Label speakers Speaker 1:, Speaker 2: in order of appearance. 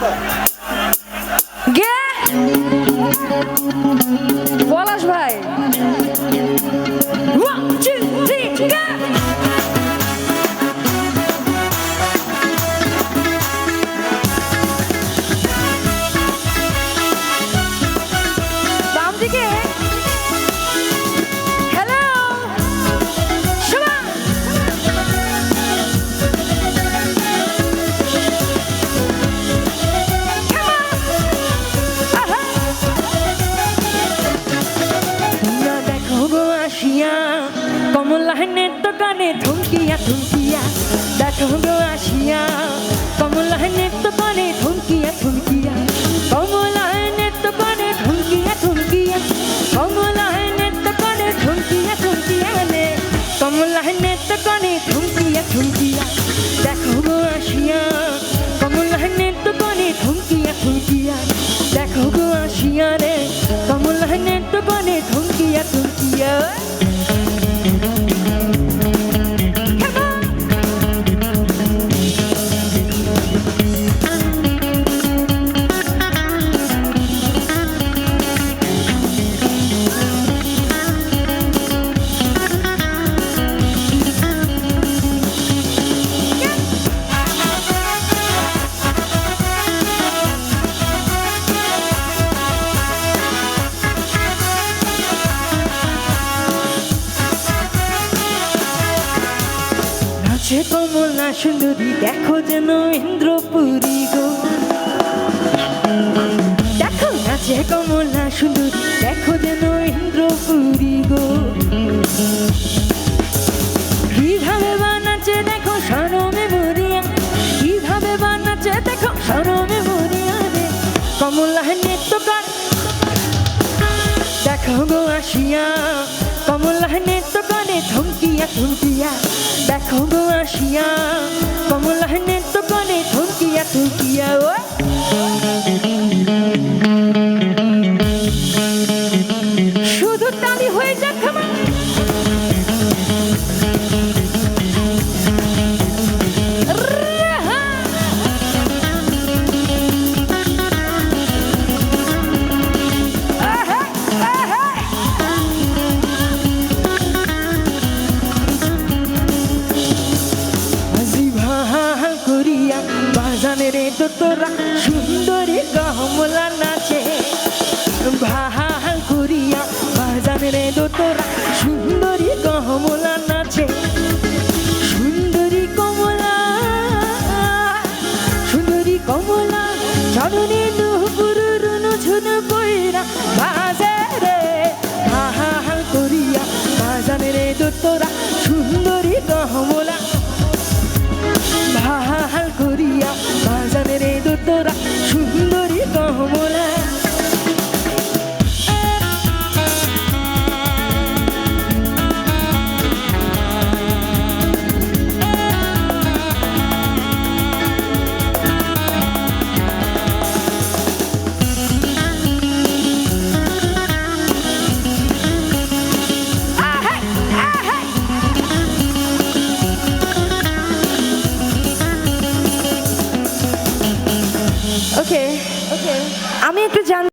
Speaker 1: Gué? Bolas, vai! কমলাহনের দোকানে ধুমকিয়া ধুমকিয়া, দেখো গো আসিয়া। কমলাহনের দোকানে ধুমকিয়া ধুমকিয়া কমলাহনের দোকানে ধুমকিয়া ধুমকিয়া কমলাহনের দোকানে ধুমকিয়া ধুমকিয়া নে কমলাহনের দোকানে ধুমকিয়া ধুমকিয়া, দেখো গো আসিয়া। কমলাহনের দোকানে ধুমকিয়া ধুমকিয়া, দেখো গো আসিয়া রে। কমলাহনের দোকানে ধুমকিয়া ধুমকিয়া। নাচে কমলা সুন্দরী, দেখো যেন ইন্দ্রপুরী গো। দেখো নাচে কমলা সুন্দরী, দেখো যেন ইন্দ্রপুরী গো। কীভাবে বানাচ্ছে দেখো সরমে মরিয়া কীভাবে বানাচ্ছে দেখো সরমে মরিয়া রে কমলা নৃত্যকার দেখো গো আসিয়া, কমলা দোকানে ধমকিয়া ধমকিয়া দেখো গো আসিয়া কমলা দোকানে ধমকিয়া ধমকিয়া ও তোরা সুন্দরী কমলা নাচে। ভাহা করিয়া বাজান রে দোতরা, সুন্দরী কমলা নাচে। সুন্দরী কমলা সুন্দরী কমলা, চরণে নুপুর রুনু ঝুনু কইরা সুন্দরী আমি একটু জান